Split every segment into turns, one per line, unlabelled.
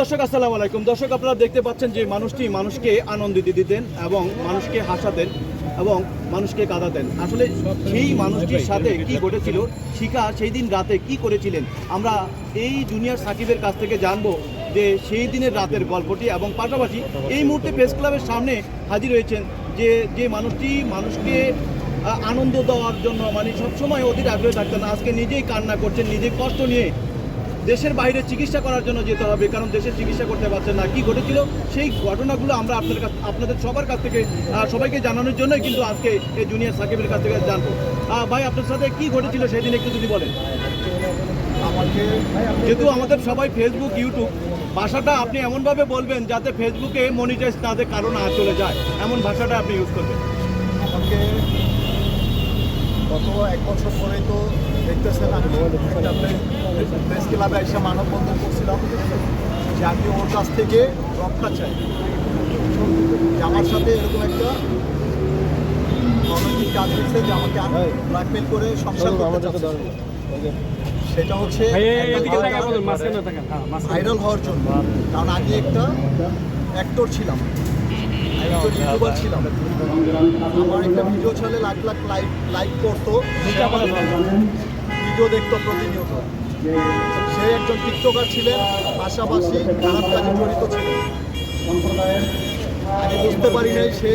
দর্শক, আসসালামু আলাইকুম। দর্শক, আপনারা দেখতে পাচ্ছেন যে মানুষটি মানুষকে আনন্দ আনন্দিত দিতেন এবং মানুষকে হাসাতেন এবং মানুষকে কাঁদাতেন। আসলে সেই মানুষটির সাথে কি ঘটেছিল, শিখা সেই দিন রাতে কি করেছিলেন, আমরা এই জুনিয়র সাকিবের কাছ থেকে জানব যে সেই দিনের রাতের গল্পটি এবং পাশাপাশি এই মুহূর্তে প্রেস ক্লাবের সামনে হাজির হয়েছেন যে যে মানুষটি মানুষকে আনন্দ দেওয়ার জন্য মানে সবসময় অধীর আগ্রহে থাকতেন, আজকে নিজেই কান্না করছেন নিজে কষ্ট নিয়ে দেশের বাইরে চিকিৎসা করার জন্য যেতে হবে, কারণ দেশের চিকিৎসা করতে পারছেন না। কি ঘটেছিল? সেই ঘটনাগুলো আমরা আপনাদের কাছ আপনাদের সবার কাছ থেকে সবাইকে জানানোর জন্যই কিন্তু আজকে এই জুনিয়র সাকিবের কাছ থেকে জানব। ভাই, আপনার সাথে কি ঘটেছিল সেদিন একটু যদি বলেন। যেহেতু আমাদের সবাই ফেসবুক ইউটিউব ভাষাটা আপনি এমনভাবে বলবেন যাতে ফেসবুকে মনিটাইজ তাদের কারও না চলে যায়। এমন ভাষাটা আপনি ইউজ করবেন।
আমাকে গত এক বছর পরে তো দেখতেছেন আমি একটা প্রেস ক্লাবে এসে মানববন্ধন করছিলাম। যে আমি ওর কাছ থেকে রক্ষা চাই। যে আমার সাথে এরকম একটা অনৈতিক কাজ হচ্ছে যে আমাকে ব্ল্যাকমেল করে সংসার করতে চাচ্ছে। সেটা হচ্ছে ভাইরাল হওয়ার জন্য। কারণ আমি একটা অ্যাক্টর ছিলাম। একজন ইউটিউবার ছিলাম। আমার একটা ভিডিও চলে লাখ লাখ লাইক লাইক করতো। ভিডিও দেখতো প্রতিনিয়ত। সে একজন টিকটকার ছিলেন, পাশাপাশি খারাপ কাজে জড়িত ছিলেন। আমি বুঝতে পারি নাই, সে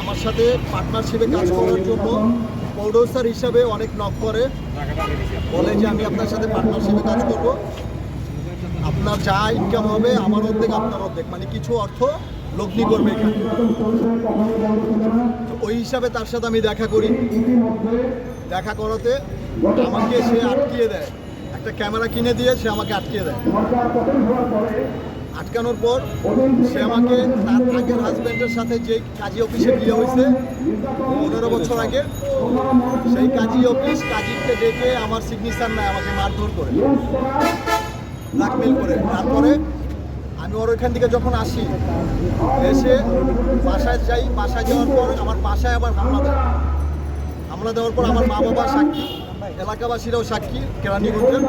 আমার সাথে পার্টনারশিপে কাজ করার জন্য প্রডিউসার হিসাবে অনেক নক করে। বলে যে, আমি আপনার সাথে পার্টনারশিপে কাজ করব। আপনার যা ইনকাম হবে, আমার অর্ধেক, আপনার অর্ধেক। মানে কিছু অর্থ লগ্নি করবে ওই হিসাবে তার সাথে আমি দেখা করি। দেখা করাতে আমাকে সে আটকিয়ে দেয়। একটা ক্যামেরা কিনে দিয়ে সে আমাকে আটকিয়ে দেয়। আটকানোর পর সে আমাকে তার আগের হাজব্যান্ডের সাথে যে কাজী অফিসে বিয়ে হয়েছে, পনেরো বছর আগে, সেই কাজী অফিস কাজীকে ডেকে আমার সিগনেচার নেয়, আমাকে মারধর করে। ব্ল্যাকমেল করে। তারপরে আমি ওর ওইখান থেকে যখন আসি, এসে বাসায় যাই, বাসায় যাওয়ার পর আমার বাসায় আবার হামলা দেয় হামলা দেওয়ার পর আমার মা বাবা সাক্ষী, এলাকাবাসীরাও সাক্ষী কেরানীগঞ্জের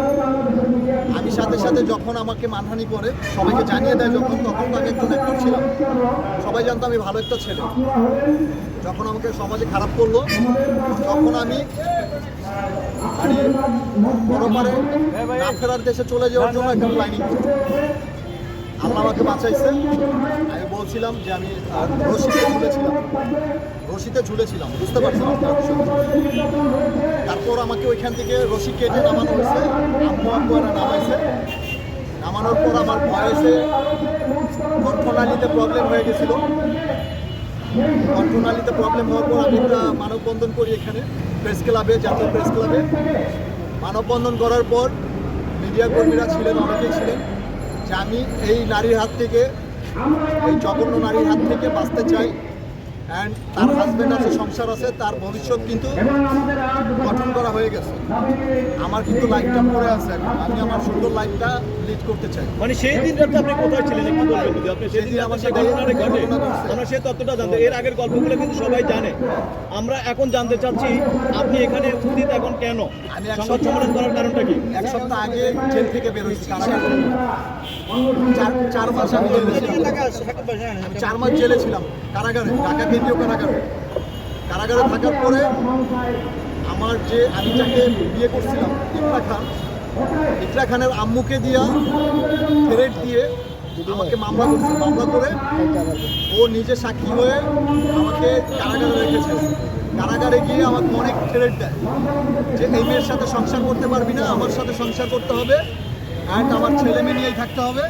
আমি সাথে সাথে যখন আমাকে মানহানি করে, সবাইকে জানিয়ে দেয় যখন, তখন তো আমি একজন অ্যাক্টর ছিলাম। সবাই জানতো আমি ভালো একটা ছেলে। যখন আমাকে সমাজে খারাপ করল, তখন আমি মানে পরপারে না ফেরার দেশে চলে যাওয়ার জন্য একটা প্ল্যানিং আল্লাহ আমাকে বাঁচাইছে। আমি বলছিলাম যে আমি রশিতে ঝুলেছিলাম। রশিতে ঝুলেছিলাম, বুঝতে আপনার তারপর আমাকে ওইখান থেকে রশি কেটে নামানো হয়েছে। আম্মু এরা নামাইছে। নামানোর পর আমার ভয়েসে কণ্ঠনালীতে প্রবলেম হয়ে গেছিল। কণ্ঠনালীতে প্রবলেম হওয়ার পর আমি একটা মানববন্ধন করি এখানে প্রেস ক্লাবে জাতীয় প্রেস ক্লাবে মানববন্ধন করার পর মিডিয়া কর্মীরা ছিলেন, অনেকেই ছিলেন। যে আমি এই নারীর হাত থেকে এই জঘন্য নারীর হাত থেকে বাঁচতে চাই। অ্যান্ড তার হাজব্যান্ড আছে সংসার আছে তার ভবিষ্যৎ কিন্তু গঠন করা হয়ে গেছে। আমার কিন্তু লাইফটা পড়ে আছে এখন। আমি আমার সুন্দর লাইফটা লিড করতে চাই।
মানে সেই দিন রাতে আপনি কোথায় ছিলেন একটু বলবেন যদি? আপনি সেই দিন
আমার সাথে
ঘটনাটা ঘটে। আমরা সেই তথ্যটা জানতে এর আগের গল্পগুলো কিন্তু সবাই জানে। আমরা এখন জানতে চাচ্ছি আপনি এখানে উপস্থিত এখন কেন?
আমি এক
সংবাদ সম্মেলন করার কারণটা কি?
এক সপ্তাহ আগে জেল থেকে বেরোচ্ছি কারাগার থেকে। চার চার মাস আমি জেলে ছিলাম। চার মাস জেলে ছিলাম কারাগারে ঢাকা কেন্দ্রীয় কারাগারে। কারাগারে থাকার পরে আমার যে আমি যাকে বিয়ে করছিলাম, ইকরা খান, ইকরা খানের আম্মুকে দিয়া ফেরেট দিয়ে আমাকে মামলা করছে, মামলা করে ও নিজে সাক্ষী হয়ে আমাকে কারাগারে রেখেছে। কারাগারে গিয়ে আমাকে অনেক থ্রেট দেয় যে, এই মেয়ের সাথে সংসার করতে পারবি না, আমার সাথে সংসার করতে হবে অ্যান্ড আমার ছেলে মেয়ে নিয়েই থাকতে হবে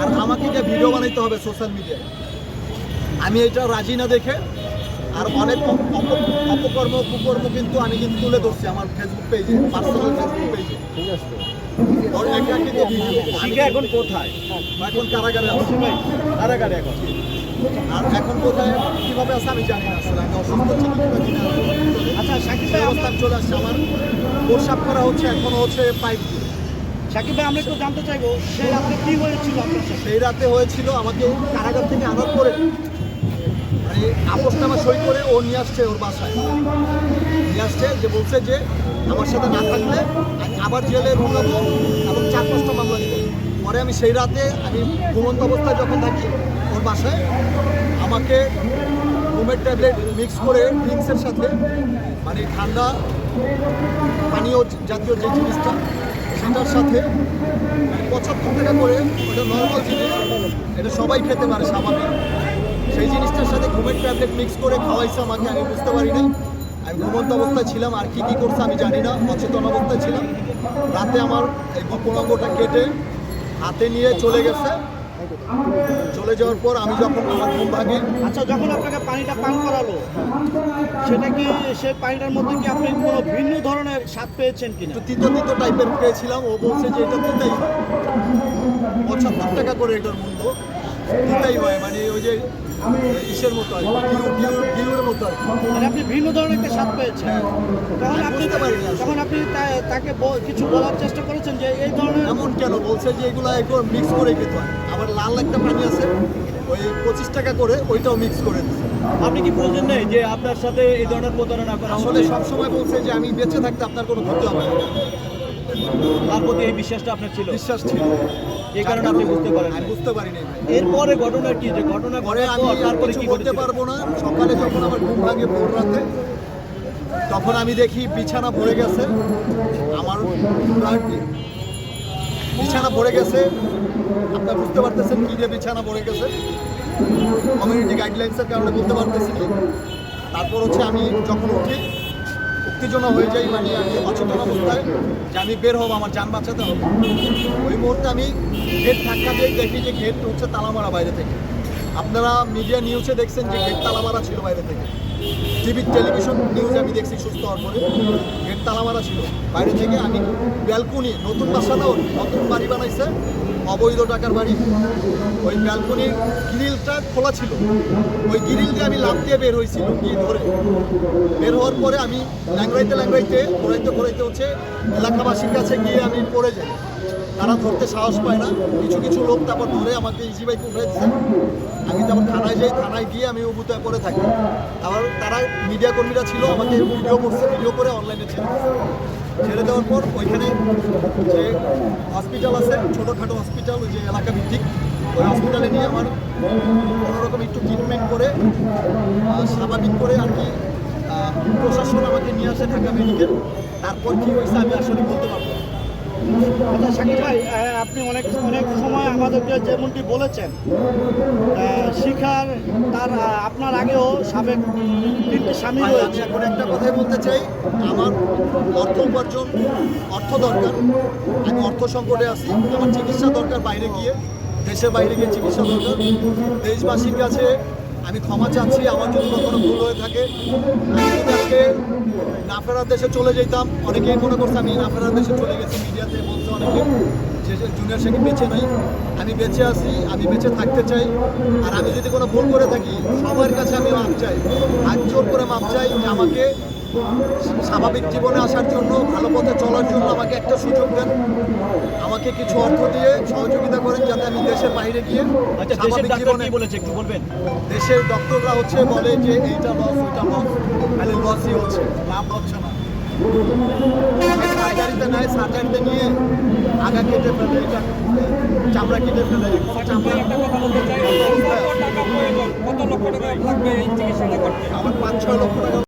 আর আমাকে গিয়ে ভিডিও বানাইতে হবে সোশ্যাল মিডিয়ায়। আমি এটা রাজি না দেখে আর অনেক অপ- অপ- অপকর্ম কুকর্ম কিন্তু আমি কিন্তু তুলে ধরছি আমার ফেসবুক পেজে পার্সোনাল ফেসবুক পেজে ঠিক আছে।
এখন কোথায়?
এখন কারাগারে আছি।
কারাগারে এখন।
আর এখন কোথায় কীভাবে আছে আমি জানি না আসলে আমি অসুস্থ ছিলাম
আচ্ছা
অবস্থান চলে আসছে আমার। প্রসাব করা হচ্ছে এখনও হচ্ছে পাইপ দিয়ে
শাকিব ভাই আমরা একটু জানতে চাইব সেই রাত্রে কি হয়েছিল আপনার
সেই রাতে হয়েছিল আমাকে কারাগার থেকে আনার পরে মানে আপোষনামা সই করে ও নিয়ে আসছে ওর বাসায়। নিয়ে আসছে যে বলছে যে আমার সাথে না থাকলে আমি আবার জেলে ঢুকাবো এবং চার পাঁচটা মামলা দিব পরে আমি সেই রাতে আমি ঘুমন্ত অবস্থায় যখন থাকি ওর বাসায়, আমাকে ঘুমের ট্যাবলেট মিক্স করে ড্রিঙ্কসের সাথে মানে ঠান্ডা পানীয় জাতীয় যে জিনিসটা, সেটার সাথে পঁচাত্তর টাকা করে ওটা নর্মাল জিনিস, এটা সবাই খেতে পারে স্বাভাবিক। সেই জিনিসটার সাথে ঘুমের ট্যাবলেট মিক্স করে খাওয়াইছে আমাকে আমি বুঝতে পারি নাই। আমি ঘুমন্ত অবস্থায় ছিলাম আর কি কি করছে আমি জানি না অচেতন অবস্থায় ছিলাম। রাতে আমার এই গোপনাঙ্গটা কেটে হাতে নিয়ে চলে গেছে। চলে যাওয়ার পর আমি যখন আমার ঘুম ভাঙে
আচ্ছা যখন আপনাকে পানিটা পান করালো সেটা কি সেই পানিটার মধ্যে কি আপনি কোনো ভিন্ন ধরনের স্বাদ পেয়েছেন কিনা?
একটু তিতো তিতো টাইপের পেয়েছিলাম ও বলছে যে এটা তিতাই পঁচাত্তর টাকা করে এটার মূল্য। তিতাই হয় মানে ওই যে ইসের মতো গিলুর মতো
মানে আপনি ভিন্ন ধরনের একটা স্বাদ পেয়েছেন।
হ্যাঁ।
তখন আপনি তখন আপনি তাকে কিছু বলার চেষ্টা করেছেন যে এই ধরনের
এমন কেন? বলছে যে এগুলো একবার মিক্স করে খেতে হয়। আবার লাল একটা পানি আছে ওই পঁচিশ টাকা করে ওইটাও মিক্স করে দিচ্ছে
আপনি কি বলছেন নেই যে আপনার সাথে এই ধরনের প্রতারণা করা
আসলে সবসময় বলছে যে আমি বেঁচে থাকতে আপনার কোনো ক্ষতি হবে না।
তার প্রতি এই বিশ্বাসটা আপনার ছিল?
বিশ্বাস ছিল।
এই কারণে আপনি বুঝতে পারেন
আমি বুঝতে পারিনি ভাই।
এরপরে ঘটনা কি? যে ঘটনা
পরে আমি
পর তারপরে কি ঘটেছিল?
পারব না। সকালে যখন আমার ঘুম ভাঙে ভোর রাতে তখন আমি দেখি বিছানা ভরে গেছে। আমার বিছানা ভরে গেছে। আপনারা বুঝতে পারতেছেন কি যে বিছানা ভরে গেছে? কমিউনিটি গাইডলাইন্সের কারণে বলতে পারতেছি তারপর হচ্ছে আমি যখন উঠি উত্তেজনা হয়ে যাই মানে আমি অচেতন অবস্থায় যে আমি বের হব, আমার যান বাঁচাতে হবে। ওই মুহূর্তে আমি গেট ধাক্কা দিয়ে দেখি যে গেট হচ্ছে তালামারা বাইরে থেকে। আপনারা মিডিয়া নিউজে দেখছেন যে গেট তালামারা ছিল বাইরে থেকে। টিভি, টেলিভিশন নিউজে আমি দেখছি সুস্থ হওয়ার পরে। তালা মারা ছিল। বাইরে থেকে আমি ব্যালকুনি, নতুন বাসা না নতুন বাড়ি বানাইছে। অবৈধ টাকার বাড়ি। ওই ব্যালকনির গ্রিলটা খোলা ছিল। ওই গ্রিল দিয়ে আমি লাভ দিয়ে বের হয়েছি লুঙ্গি ধরে। বের হওয়ার পরে আমি ল্যাংড়াইতে ল্যাংড়াইতে ঘোরাইতে ঘোরাইতে হচ্ছে এলাকাবাসীর কাছে গিয়ে আমি পড়ে যাই। তারা ধরতে সাহস পায় না। কিছু কিছু লোক তারপর ধরে আমাকে ইজি বাইকে উঠে দিচ্ছে। আমি তারপর থানায় যাই, থানায় গিয়ে আমি উবুতে করে থাকি। আবার তারা মিডিয়া কর্মীরা ছিল, আমাকে ভিডিও করছে ভিডিও করে অনলাইনে ছেড়ে ছেড়ে দেওয়ার পর ওইখানে যে হসপিটাল আছে, ছোটোখাটো হসপিটাল ওই যে এলাকা ভিত্তিক, ওই হসপিটালে নিয়ে আমার কোনোরকম একটু ট্রিটমেন্ট করে স্বাভাবিক করে আর কি প্রশাসন আমাকে নিয়ে আসে ঢাকা মেডিকেল তারপর কি হয়েছে আমি আসলে বলতে পারব।
আচ্ছা শাকিব ভাই আপনি অনেক অনেক সময় আমাদেরকে যেমনটি বলেছেন শিখার তার আপনার আগেও সাবেক তিনটি স্বামী রয়েছে।
এখন একটা কথাই বলতে চাই আমার অর্থ উপার্জন অর্থ দরকার আমি অর্থ সংকটে আছি আমার চিকিৎসা দরকার বাইরে গিয়ে দেশের বাইরে গিয়ে চিকিৎসা দরকার দেশবাসীর কাছে আমি ক্ষমা চাচ্ছি, আমার যদি কোনো ভুল হয়ে থাকে। আজকে না ফেরার দেশে চলে যেতাম, অনেকেই মনে করছে আমি না ফেরার দেশে চলে গেছি, মিডিয়াতে বলছে অনেকে যে জুনিয়র শেখ বেঁচে নাই? আমি বেঁচে আছি, আমি বেঁচে থাকতে চাই। আর আমি যদি কোনো ভুল করে থাকি সবার কাছে আমি মাপ চাই। হাত জোর করে মাপ চাই যে আমাকে স্বাভাবিক জীবনে আসার জন্য ভালো পথে চলার জন্য আমাকে একটা সুযোগ দেন। আমাকে কিছু অর্থ দিয়ে সহযোগিতা করেন যাতে আমি দেশের বাইরে গিয়ে
আচ্ছা দেশের
স্বাভাবিক জীবনে
বলেছে একটু বলবেন?
দেশের ডক্টররা হচ্ছে বলে যে এইটা লস ওইটা লস খালি লসই হচ্ছে লাভ হচ্ছে না। সার্জারিতে নেয় সার্জারিতে নিয়ে আগা কেটে ফেলে এটা চামড়া কেটে ফেলে চামড়া।
কত লক্ষ টাকা লাগবে এই চিকিৎসাটা করতে?
আমার পাঁচ ছয় লক্ষ টাকা